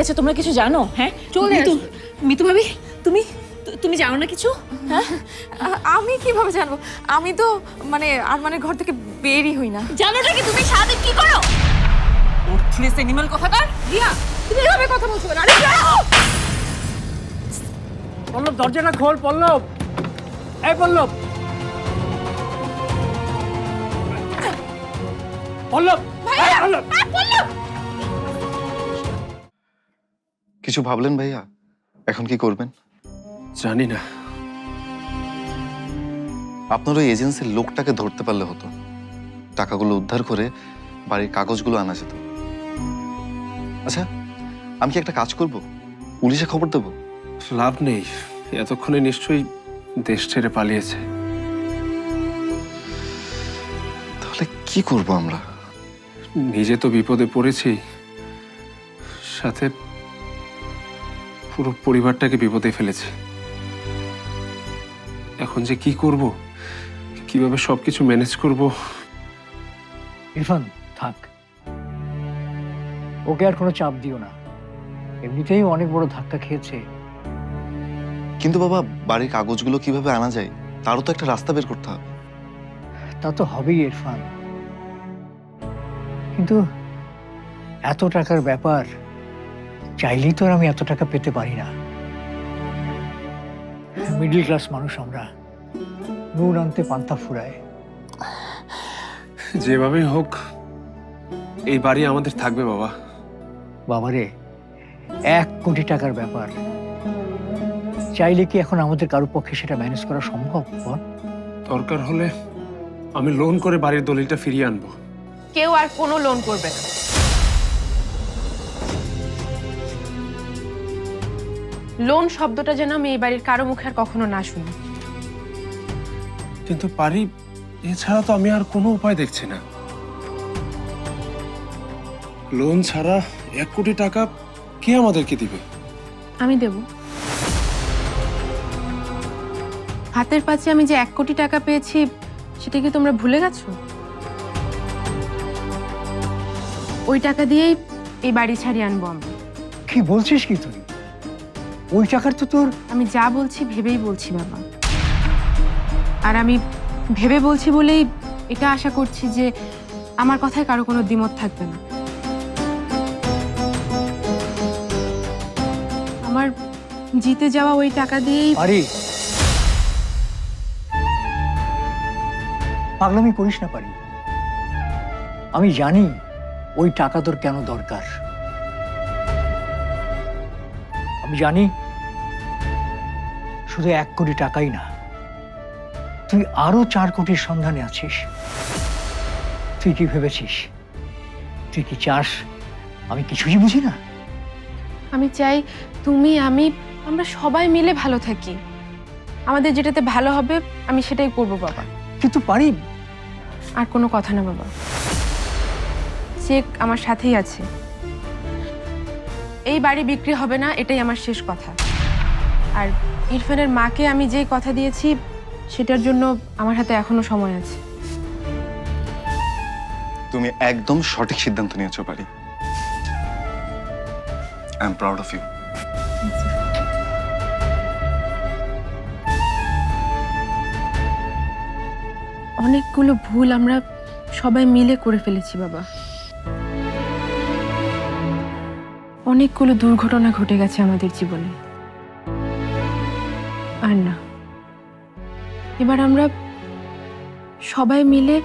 গেছে তোমরা কিছু জানো? হ্যাঁ? চলে মিতু মিতু ভাবি তুমি তুমি জানো না কিছু? হ্যাঁ? আমি কীভাবে জানব? আমি তো মানে আরমানের ঘর থেকে বেরই হই না। জানোটা কি তুমি? সারাদিন কি করো? ওর্থলেস অ্যানিমাল কথাকার রিয়া তুমি এভাবে কথা বলছো কেন? আরে যাও! পল্লব দরজাটা খোল পল্লব। এই পল্লব। পল্লব এই, পল্লব! কিছু ভাবলেন ভাইয়া? এখন কি করবেন? জানি না। আপনার ওই এজেন্সির লোকটাকে ধরতে পারলে হতো। টাকাগুলো উদ্ধার করে বাড়ির কাগজগুলো আনা যেত। আচ্ছা আমি কি একটা কাজ করব? পুলিশে খবর দেবো? লাভ নেই। এতক্ষণে নিশ্চয়ই দেশ ছেড়ে পালিয়েছে। তাহলে কি করব আমরা? নিজে তো বিপদে পড়েছি। সাথে পুরো পরিবারটাকে বিপদে ফেলেছে। এখন যে কি করব? কীভাবে সবকিছু ম্যানেজ করব? ইরফান থাক। ওকে আর কোনো চাপ দিও না। এমনিতেই অনেক বড় ধাক্কা খেয়েছে। কিন্তু বাবা বাড়ির কাগজগুলো কীভাবে আনা যায় তারও তো একটা রাস্তা বের করতে হবে। তা তো হবেই ইরফান। কিন্তু এত টাকার ব্যাপার চাইলেই তো আর আমি এত টাকা পেতে পারি না। মিডল ক্লাস মানুষ আমরা। নুন আনতে পান্তা ফুরায়। যেভাবেই হোক এই বাড়ি আমাদের থাকবে বাবা। বাবারে এক কোটি টাকার ব্যাপার। চাইলে কি এখন আমাদের কারও পক্ষে সেটা ম্যানেজ করা সম্ভব দরকার হলে আমি লোন করে বাড়ির দলিলটা ফিরিয়ে আনব। কেউ আর কোনো লোন করবে না। লোন শব্দটা যেন আমি এই বাড়ির কারও মুখে আর কখনো না শুনি। কিন্তু পারি এছাড়া তো আমি আর কোনো উপায় দেখছি না। লোন ছাড়া এক কোটি টাকা কে আমাদেরকে দিবে? আমি দেব। হাতের পাশে আমি যে এক কোটি টাকা পেয়েছি সেটা কি তোমরা ভুলে গেছো? ওই টাকা দিয়েই এই বাড়ি ছাড়িয়ে আনব আমরা। কি বলছিস কি তুই? ওই টাকার তো তোর আমি যা বলছি ভেবেই বলছি বাবা। আর আমি ভেবে বলছি বলেই এটা আশা করছি যে আমার কথায় কারও কোনো দ্বিমত থাকবে না। আমার জিতে যাওয়া ওই টাকা দিয়েই পারি পাগলামি করিস না পারি। আমি জানি ওই টাকা তোর কেন দরকার। আমি জানি শুধু এক কোটি টাকাই না তুই আরও চার কোটির সন্ধানে আছিস। তুই কি ভেবেছিস? তুই কি চাস আমি কিছুই বুঝি না? আমি চাই তুমি আমি আমরা সবাই মিলে ভালো থাকি। আমাদের যেটাতে ভালো হবে আমি সেটাই করব বাবা। কিন্তু পারি। আর কোনো কথা না বাবা। চেক আমার সাথেই আছে। এই বাড়ি বিক্রি হবে না এটাই আমার শেষ কথা। আর ইরফানের মাকে আমি যে কথা দিয়েছি সেটার জন্য আমার হাতে এখনও সময় আছে। তুমি একদম সঠিক সিদ্ধান্ত নিয়েছো পারি I am proud of you অনেকগুলো ভুল আমরা সবাই মিলে করে ফেলেছি বাবা। অনেকগুলো দুর্ঘটনা ঘটে গেছে আমাদের জীবনে। আর না, এবার আমরা সবাই মিলে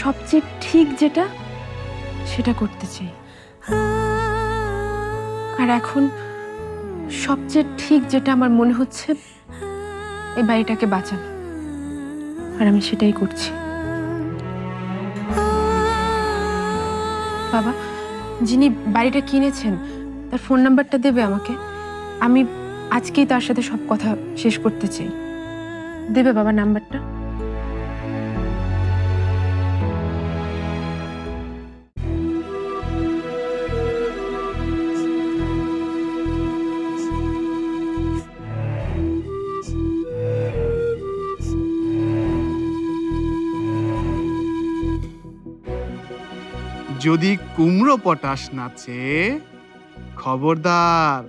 সবচেয়ে ঠিক যেটা, সেটা করতে চাই। আর এখন সবচেয়ে ঠিক যেটা আমার মনে হচ্ছে এই বাড়িটাকে বাঁচানো। আর আমি সেটাই করছি। বাবা যিনি বাড়িটা কিনেছেন, তার ফোন নাম্বারটা দেবে আমাকে। আমি আজকেই তার সাথে সব কথা শেষ করতে চাই। দেবে বাবা নাম্বারটা? যদি কুমড়ো পটাশ নাচে খবরদার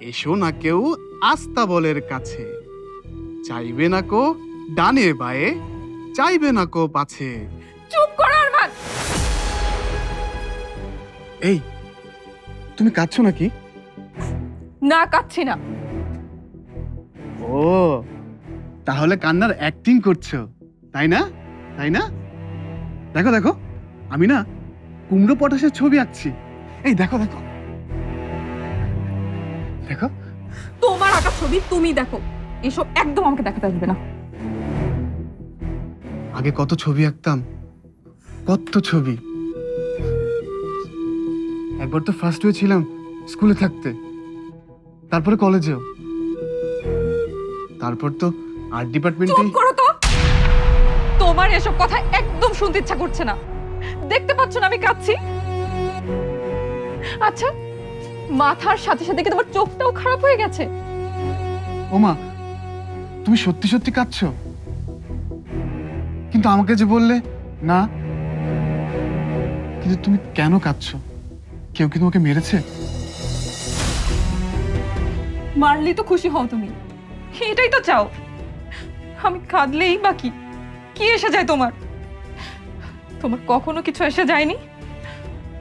এসো না কেউ আস্তা বলের কাছে। চাইবে না কো ডানে বায়ে চাইবে না কো পাছে। চুপ করো আরমান! এই তুমি কাঁদছো নাকি? না কাচ্ছি না। ও তাহলে কান্নার অ্যাক্টিং করছ। তাই না? তাই না? দেখো দেখো আমি না কুমড়ো পটাশের ছবি আঁকছি। এই দেখো দেখো। দেখো। তোমার আঁকা ছবি তুমি দেখো। এসব একদম আমাকে দেখাতে আসবে না। আগে কত ছবি আঁকতাম? কত ছবি? একবার তো ফার্স্ট হয়েছিলাম স্কুলে থাকতে। তারপরে কলেজেও তারপর তো আর্ট চুপ ডিপার্টমেন্টেই করো তো! তোমার এসব কথা একদম শুনতে ইচ্ছা করছে না। দেখতে পাচ্ছ না আমি কাঁদছি? আচ্ছা মাথার সাথে সাথে কি তোমার চোখটাও খারাপ হয়ে গেছে? ওমা তুমি সত্যি সত্যি কাঁদছো? কিন্তু আমাকে যে বললে না। কিন্তু তুমি কেন কাঁদছ? কেউ কি তোমাকে মেরেছে? মারলেই তো খুশি হও তুমি। এটাই তো চাও। আমি কাঁদলেই বাকি কি এসে যায় তোমার? তোমার কখনো কিছু এসে যায়নি?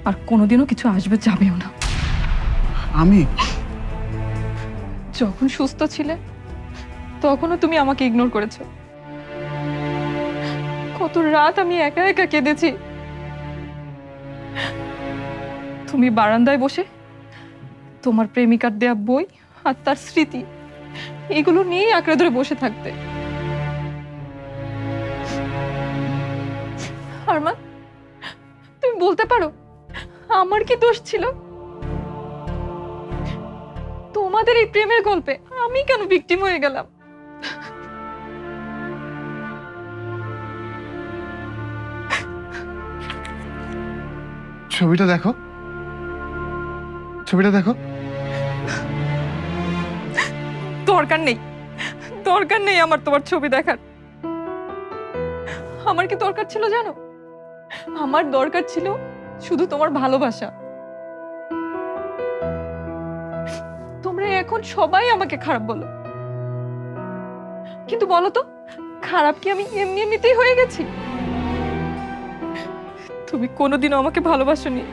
আর কোনোদিনও কিছু আসবে যাবেও না। আমি? যখন সুস্থ ছিলে তখনও তুমি আমাকে ইগনোর করেছ। কত রাত আমি একা একা কেঁদেছি। তুমি বারান্দায় বসে তোমার প্রেমিকার দেয়া বই আর তার স্মৃতি এগুলো নিয়েই আঁকড়ে ধরে বসে থাকতে। আরমান তুমি বলতে পারো আমার কি দোষ ছিল? তোমাদের এই প্রেমের গল্পে আমি কেন ভিকটিম হয়ে গেলাম? ছবিটা দেখো। ছবিটা দেখো। দরকার নেই দরকার নেই আমার তোমার ছবি দেখার। আমার কি দরকার ছিল জানো? আমার দরকার ছিল শুধু তোমার ভালোবাসা। তোমরা এখন সবাই আমাকে খারাপ বলো। কিন্তু বলো তো, খারাপ কি আমি এমনি এমনিতেই হয়ে গেছি? তুমি কোনোদিনও আমাকে ভালোবাসোনি।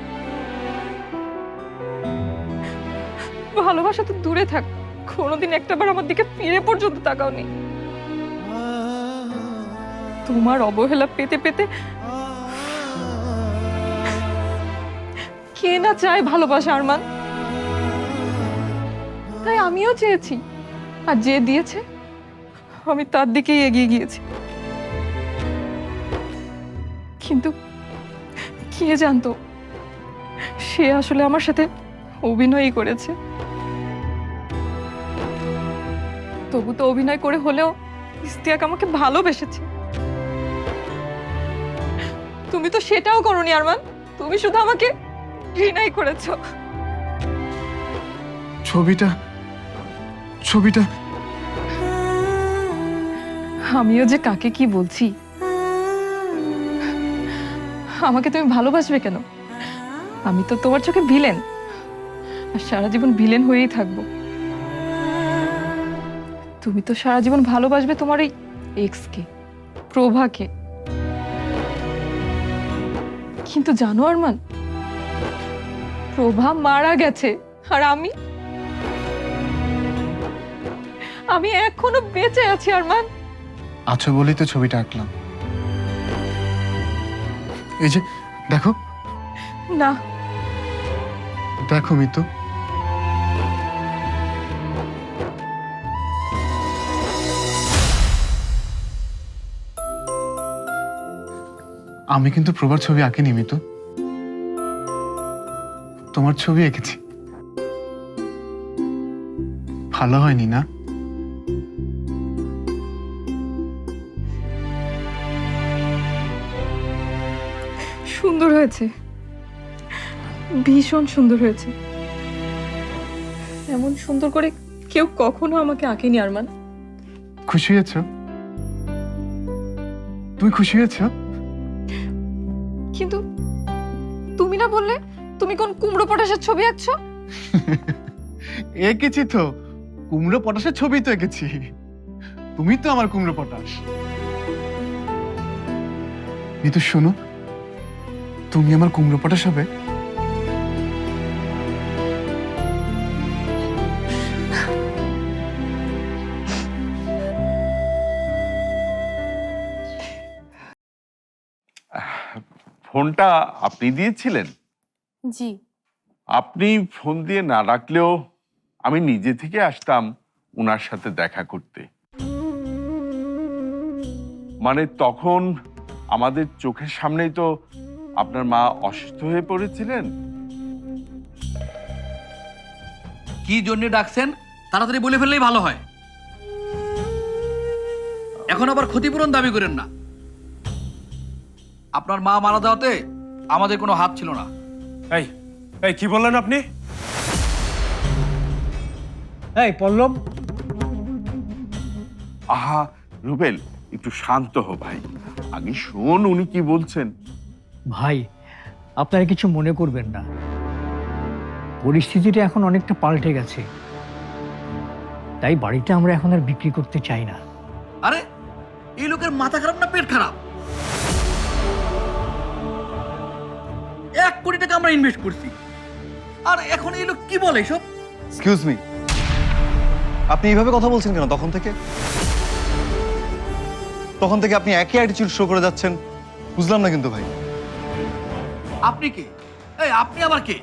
ভালোবাসা তো দূরে থাক, কোনোদিন একটাবার আমার দিকে ফিরে পর্যন্ত তাকাও তাকাওনি। তোমার অবহেলা পেতে পেতে কে না চায় ভালোবাসা, আরমান? তাই আমিও চেয়েছি। আর যে দিয়েছে, আমি তার দিকেই এগিয়ে গিয়েছি। কিন্তু কে জানতো, সে আসলে আমার সাথে অভিনয়ই করেছে। তবু তো অভিনয় করে হলেও ইস্তিয়াক আমাকে ভালোবেসেছে। তুমি তো সেটাও করনি, আরমান। তুমি শুধু আমাকে ঘৃণাই করেছ। ছবিটা ছবিটা। আমিও যে কাকে কি বলছি? আমাকে তুমি ভালোবাসবে কেন? আমি তো তোমার চোখে ভিলেন। আর সারা জীবন ভিলেন হয়েই থাকব। তুমি তো সারা জীবন ভালোবাসবে তোমার এই এক্সকে প্রভাকে। কিন্তু জানো আরমান প্রভা মারা গেছে আর আমি? আমি এখনও বেঁচে আছি আরমান। আছো বলেই তো ছবিটা আঁকলাম। এই যে দেখো। না। দেখো মিতু। আমি কিন্তু প্রভার ছবি আঁকিনি মিতু। তোমার ছবি এঁকেছি। ভালো হয়নি না? সুন্দর হয়েছে। ভীষণ সুন্দর হয়েছে। এমন সুন্দর করে কেউ কখনো আমাকে আঁকেনি আরমান। খুশি হয়েছ? তুমি খুশি হয়েছ? কিন্তু তুমি না বললে তুমি কোন কুমড়ো পটাশের ছবি আঁকছো? এঁকেছি তো। কুমড়ো পটাশের ছবি তো এঁকেছি। তুমি তো আমার কুমড়ো পটাশ। নিতু শোনো। তুমি আমার কুমড়ো পটাশ হবে। ফোনটা আপনি দিয়েছিলেন? জি। আপনি ফোন দিয়ে না রাখলেও আমি নিজে থেকে আসতাম ওনার সাথে দেখা করতে। মানে তখন আমাদের চোখের সামনেই তো আপনার মা অসুস্থ হয়ে পড়েছিলেন? কি জন্য ডাকছেন? তাড়াতাড়ি বলে ফেললেই ভালো হয়। এখন আবার ক্ষতিপূরণ দাবি করেন না। আপনার মা মারা যাওয়াতে আমাদের কোনো হাত ছিল না। এই এই কি বললেন আপনি? এই পল্লব। আহা রুবেল একটু শান্ত হো ভাই। আগে শোন উনি কি বলছেন। ভাই আপনারা কিছু মনে করবেন না। পরিস্থিতিটা এখন অনেকটা পাল্টে গেছে। তাই বাড়িটা আমরা এখন আর বিক্রি করতে চাই না। আরে এই লোকের মাথা খারাপ না পেট খারাপ? আমরা ইনভেস্ট করছি। আর এখন এই লোক কি বলে এসব? এক্সকিউজ মি আপনি এইভাবে কথা বলছেন কেন? তখন থেকে? তখন থেকে আপনি একই অ্যাটিটিউড শো করে যাচ্ছেন। বুঝলাম না কিন্তু ভাই। আপনি কে? এই আপনি আবার কে?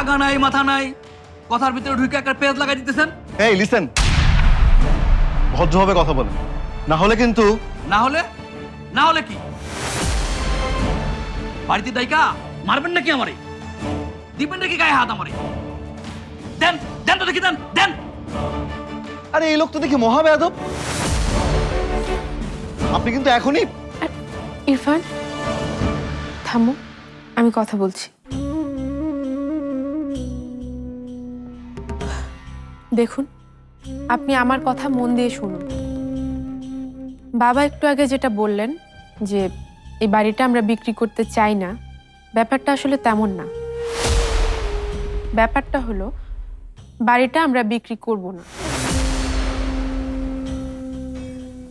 আগা নাই মাথা নাই কথার ভিতরে ঢুকে একটা পেজ লাগাই দিতেছেন? এই লিসেন ভদ্রভাবে কথা বলেন। না হলে কিন্তু না হলে? না হলে কি? বাড়িতে দাইকা মারবেন নাকি আমারে? দিবেন নাকি গায়ে হাত আমারে? দেন দেন তো দেখি দেন দেন। আরে এই লোক তো দেখি মহাবেয়াদব আপনি কিন্তু এখনই ইরফান থামো আমি কথা বলছি। দেখুন আপনি আমার কথা মন দিয়ে শুনুন। বাবা একটু আগে যেটা বললেন যে এই বাড়িটা আমরা বিক্রি করতে চাই না। ব্যাপারটা আসলে তেমন না। ব্যাপারটা হলো, বাড়িটা আমরা বিক্রি করব না।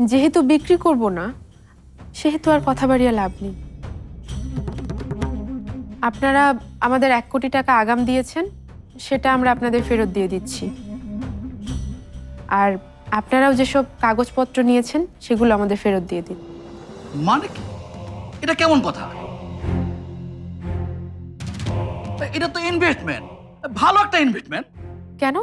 যেহেতু বিক্রি করব না, সেহেতু আর কথা বাড়িয়ে লাভ নেই। আপনারা আমাদের এক কোটি টাকা আগাম দিয়েছেন, সেটা আমরা আপনাদের ফেরত দিয়ে দিচ্ছি। আর আপনারাও যেসব কাগজপত্র নিয়েছেন, সেগুলো আমাদের ফেরত দিয়ে দিন। মানে কি? এটা কেমন কথা? এটা তো ইনভেস্টমেন্ট ভালো একটা ইনভেস্টমেন্ট কেন?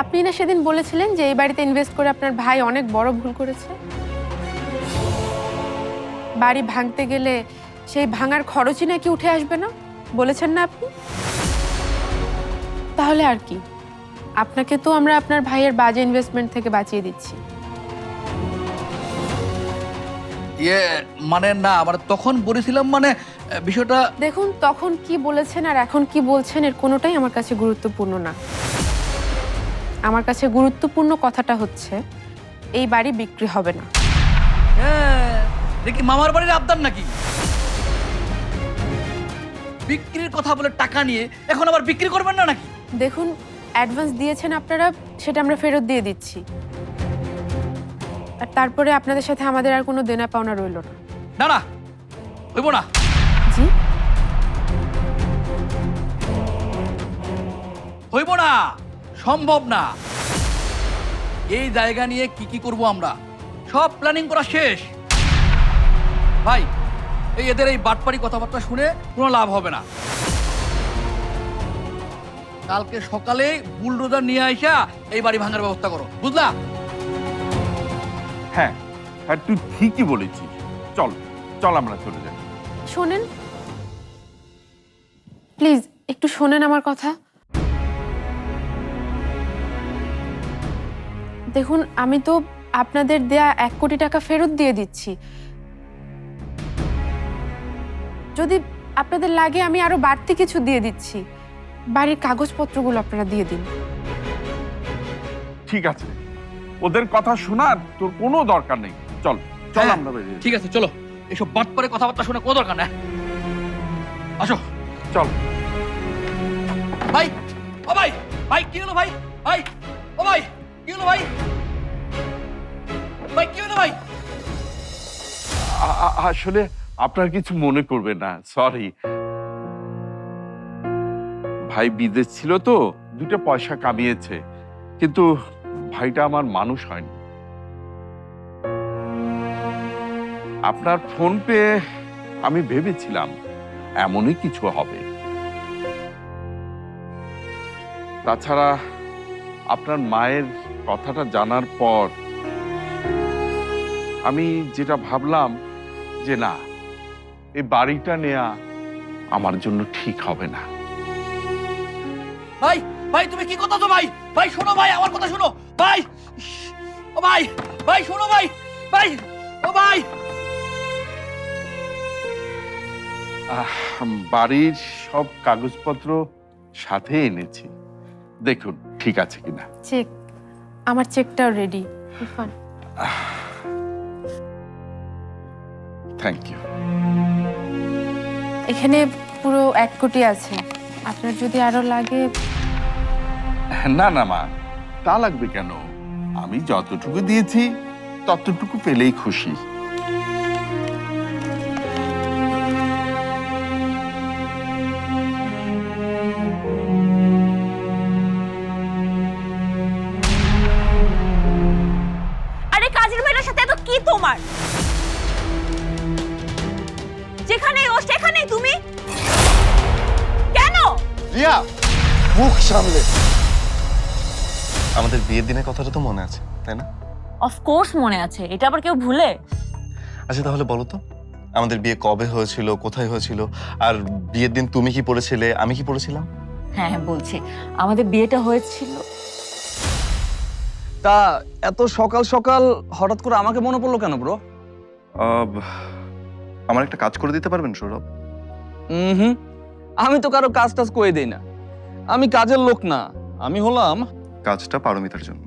আপনি না সেদিন বলেছিলেন যে এই বাড়িতে ইনভেস্ট করে আপনার ভাই অনেক বড় ভুল করেছে। বাড়ি ভাঙতে গেলে সেই ভাঙার খরচই নাকি উঠে আসবে না? বলেছেন না আপনি? তাহলে আর কি? আপনাকে তো আমরা আপনার ভাইয়ের বাজে ইনভেস্টমেন্ট থেকে বাঁচিয়ে দিচ্ছি। ইয়ে মানে না মানে তখন বলেছিলাম মানে বিষয়টা দেখুন তখন কি বলেছেন আর এখন কি বলছেন এর কোনোটাই আমার কাছে গুরুত্বপূর্ণ না। আমার কাছে গুরুত্বপূর্ণ কথাটা হচ্ছে এই বাড়ি বিক্রি হবে না। হ্যাঁ, দেখি মামার বাড়ির আবদার নাকি? বিক্রির কথা বলে টাকা নিয়ে এখন আবার বিক্রি করবেন না নাকি? দেখুন অ্যাডভান্স দিয়েছেন আপনারা সেটা আমরা ফেরত দিয়ে দিচ্ছি। আর তারপরে আপনাদের সাথে আমাদের আর কোনো দেনা পাওনা রইল না। না না হইব না। জি? হইব না সম্ভব না। এই জায়গা নিয়ে কি কি করব আমরা? সব প্ল্যানিং করা শেষ। ভাই এই এদের এই বাটপাড়ি কথাবার্তা শুনে কোনো লাভ হবে না। কালকে সকালে বুলডোজার নিয়ে আইসা এই বাড়ি ভাঙার ব্যবস্থা করো বুঝলা? হ্যাঁ হ্যাঁ তুই ঠিকই বলেছিস। চল চল আমরা চলে যাই। শোনেন। প্লিজ একটু শোনেন আমার কথা। দেখুন আমি তো আপনাদের দেয়া এক কোটি টাকা ফেরত দিয়ে দিচ্ছি। যদি আপনাদের লাগে আমি আরও বাড়তি কিছু দিয়ে দিচ্ছি। বাড়ির কাগজপত্রগুলো আপনারা দিয়ে দিন। ঠিক আছে। ওদের কথা শোনার তোর কোনো দরকার নেই। চল চল হ্যাঁ, আমরা বেরিয়ে যাই। ঠিক আছে চলো। এসব বাটপাড়ে কথাবার্তা শুনে কোনো দরকার না আসো। চল। ভাই ও ভাই ভাই কি হলো ভাই? ভাই ও ভাই কি হলো ভাই? ভাই কি হলো ভাই? আ- আ- আসলে আপনার কিছু মনে করবে না সরি ভাই বিদেশ ছিল তো দুটো পয়সা কামিয়েছে। কিন্তু ভাইটা আমার মানুষ হয়নি। আপনার ফোন পেয়ে আমি ভেবেছিলাম এমনই কিছু হবে। তাছাড়া আপনার মায়ের কথাটা জানার পর আমি যেটা ভাবলাম যে না, এই বাড়িটা নেয়া আমার জন্য ঠিক হবে না। ভাই ভাই, তুমি কি কথা তো ভাই? ভাই, শোনো ভাই, আমার কথা শোনো। ভাই! ও ভাই! ভাই শোনো ভাই! ভাই! ও ভাই! বাড়ির সব কাগজপত্র সাথে এনেছি। দেখুন ঠিক আছে কিনা? চেক আমার চেকটাও রেডি ইরফান। থ্যাংক ইউ এখানে পুরো এক কোটি আছে। আপনার যদি আরও লাগে না না মা। তা লাগবে কেন? আমি যতটুকু দিয়েছি ততটুকু পেলেই খুশি। আরে কাজের মেয়েটার সাথে এত কি তোমার? যেখানে ও সেখানেই তুমি। কেন? রিয়া মুখ সামলে। আমাদের বিয়ের দিনের কথাটা তো মনে আছে তাই না? অফকোর্স মনে আছে এটা আবার কেউ ভুলে? আচ্ছা তাহলে বলো তো আমাদের বিয়ে কবে হয়েছিল কোথায় হয়েছিল আর বিয়ের দিন তুমি কি পড়েছিলে আমি কি পড়েছিলাম? হ্যাঁ হ্যাঁ বলছি আমাদের বিয়েটা হয়েছিল। তা এত সকাল সকাল হঠাৎ করে আমাকে মনে পড়ল কেন ব্রো আমার একটা কাজ করে দিতে পারবেন সৌরভ? হুম আমি তো কারও কাজ টাজ করে দেই না। আমি কাজের লোক না আমি হলাম কাজটা পারমিতার জন্য।